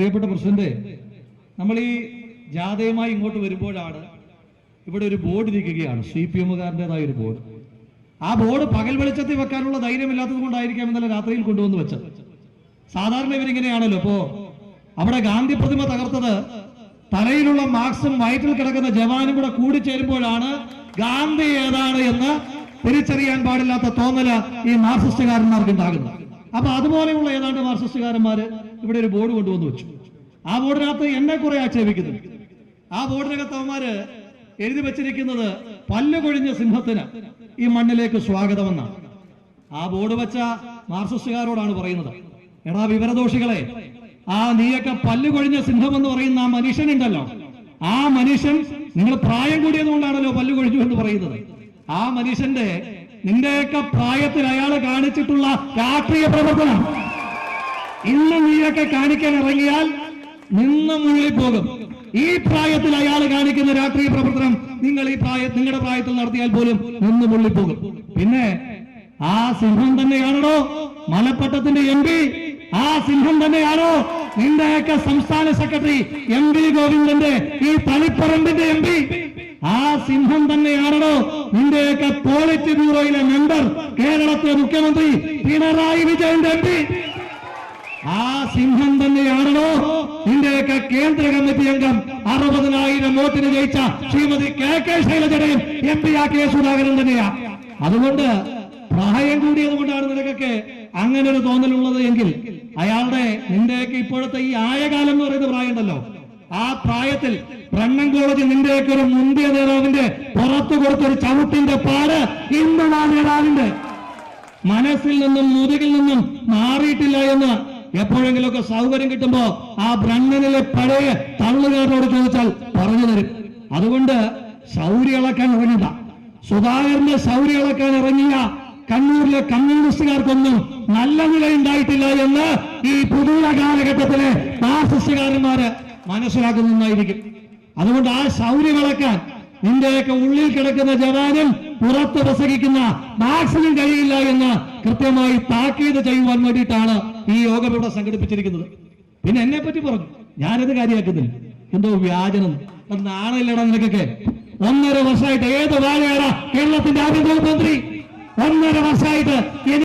പ്രിയപ്പെട്ട പ്രസിഡന്റ് നമ്മൾ ഈ ജാഥയുമായി ഇങ്ങോട്ട് വരുമ്പോഴാണ് ഇവിടെ ഒരു ബോർഡ് ഇരിക്കുകയാണ്. സി പി എമ്മുകാരന്റെതായ ഒരു ബോർഡ്. ആ ബോർഡ് പകൽ വെളിച്ചത്തിൽ വെക്കാനുള്ള ധൈര്യമില്ലാത്തത് കൊണ്ടായിരിക്കാം ഇന്നലെ രാത്രിയിൽ കൊണ്ടുവന്ന് വെച്ചത്. സാധാരണ ഇവരിങ്ങനെയാണല്ലോ. ഇപ്പോ അവിടെ ഗാന്ധി പ്രതിമ തകർത്തത് തലയിലുള്ള മാർക്സും വയറ്റിൽ കിടക്കുന്ന ജവാനും കൂടെ കൂടിച്ചേരുമ്പോഴാണ് ഗാന്ധി ഏതാണ് എന്ന് തിരിച്ചറിയാൻ പാടില്ലാത്ത തോന്നൽ ഈ മാർക്സിസ്റ്റുകാരന്മാർക്ക് ഉണ്ടാകുന്നത് അപ്പൊ അതുപോലെയുള്ള ഏതാണ്ട് മാർക്സിസ്റ്റുകാരന്മാര് ഇവിടെ ഒരു ബോർഡ് കൊണ്ടുവന്ന് വെച്ചു. ആ ബോർഡിനകത്ത് എന്നെ കുറെ ആക്ഷേപിക്കുന്നു. ആ ബോർഡിനകത്ത് അവന്മാര് എഴുതി വെച്ചിരിക്കുന്നത് പല്ലുകൊഴിഞ്ഞ സിംഹത്തിന് ഈ മണ്ണിലേക്ക് സ്വാഗതമെന്നാണ്. ആ ബോർഡ് വെച്ച മാർസിസ്റ്റുകാരോടാണ് പറയുന്നത്. എടാ വിവരദോഷികളെ ആ നീയൊക്കെ പല്ലുകൊഴിഞ്ഞ സിംഹം എന്ന് പറയുന്ന ആ മനുഷ്യനുണ്ടല്ലോ. ആ മനുഷ്യൻ നിങ്ങൾ പ്രായം കൂടിയതുകൊണ്ടാണല്ലോ പല്ലുകൊഴിഞ്ഞു എന്ന് പറയുന്നത്. ആ മനുഷ്യന്റെ നിന്റെയൊക്കെ പ്രായത്തിൽ അയാൾ കാണിച്ചിട്ടുള്ള രാഷ്ട്രീയ പ്രവർത്തനം. ഇന്ന് നീയൊക്കെ കാണിക്കാൻ ഇറങ്ങിയാൽ നിന്ന് മുള്ളിപ്പോകും ഈ പ്രായത്തിൽ അയാൾ കാണിക്കുന്ന രാഷ്ട്രീയ പ്രവർത്തനം നിങ്ങൾ ഈ പ്രായ നിങ്ങളുടെ പ്രായത്തിൽ നടത്തിയാൽ പോലും നിന്ന് മുള്ളിപ്പോകും പിന്നെ ആ സിംഹം തന്നെയാണോ മലപ്പട്ടത്തിന്റെ എം പി. ആ സിംഹം തന്നെയാണോ നിന്റെയൊക്കെ സംസ്ഥാന സെക്രട്ടറി എം വി ഗോവിന്ദന്റെ ഈ തളിപ്പറമ്പിന്റെ എം പി? ആ സിംഹം തന്നെയാണോ നിന്റെയൊക്കെ പോളിറ്റ് ബ്യൂറോയിലെ മെമ്പർ കേരളത്തിലെ മുഖ്യമന്ത്രി പിണറായി വിജയന്റെ എം പി. ആ സിംഹം തന്നെയാണല്ലോ ഇന്ത്യയൊക്കെ കേന്ദ്ര കമ്മിറ്റി അംഗം അറുപതിനായിരം വോട്ടിന് ജയിച്ച ശ്രീമതി കെ കെ ശൈലജയുടെയും എം പി ആ കെ സുധാകരൻ തന്നെയാ. അതുകൊണ്ട് പ്രായം കൂടിയത് കൊണ്ടാണ് നിനക്കൊക്കെ അങ്ങനെ ഒരു തോന്നലുള്ളത് എങ്കിൽ അയാളുടെ നിന്റെയൊക്കെ ഇപ്പോഴത്തെ ഈ ആയകാലം എന്ന് പറയുന്ന പ്രായമുണ്ടല്ലോ ആ പ്രായത്തിൽ ബ്രണ്ണൻ കോളേജ് നിന്റെയൊക്കെ ഒരു മുന്തിയ നേതാവിന്റെ പുറത്തു കൊടുത്തൊരു ചവിട്ടിന്റെ പാട് ഇന്നും ആ നേതാവിന്റെ മനസ്സിൽ നിന്നും മുതുകിൽ നിന്നും മാറിയിട്ടില്ല എന്ന് എപ്പോഴെങ്കിലുമൊക്കെ സൗകര്യം കിട്ടുമ്പോ ആ ബ്രണ്ണനിലെ പഴയ തള്ളുകാരനോട് ചോദിച്ചാൽ പറഞ്ഞു തരും. അതുകൊണ്ട് ശൗര്യ ഇളക്കാൻ ഇറങ്ങണ്ട. സുധാകരന്റെ ശൗര്യ ഇളക്കാൻ ഇറങ്ങിയ കണ്ണൂരിലെ കമ്മ്യൂണിസ്റ്റുകാർക്കൊന്നും നല്ല നില ഉണ്ടായിട്ടില്ല എന്ന് ഈ പുതിയ കാലഘട്ടത്തിലെ മാർസിസ്റ്റുകാരന്മാര് മനസ്സിലാക്കുന്നതായിരിക്കും. അതുകൊണ്ട് ആ സൗരി വിളക്കാൻ നിന്റെയൊക്കെ ഉള്ളിൽ കിടക്കുന്ന ജവാനും പുറത്ത് പ്രസംഗിക്കുന്ന മാക്സിനും കഴിയില്ല എന്ന് കൃത്യമായി താക്കീത് ചെയ്യുവാൻ വേണ്ടിയിട്ടാണ് ഈ യോഗം ഇവിടെ സംഘടിപ്പിച്ചിരിക്കുന്നത്. പിന്നെ എന്നെ പറ്റി പറഞ്ഞു. ഞാനത് കാര്യമാക്കുന്നില്ല. എന്തോ വ്യാജനം. അത് നാണയില്ലടാ നിനക്കൊക്കെ. ഒന്നര വർഷമായിട്ട് ഏത് വാഴയാണ് കേരളത്തിന്റെ ആഭ്യന്തര മന്ത്രി ഒന്നര വർഷമായിട്ട്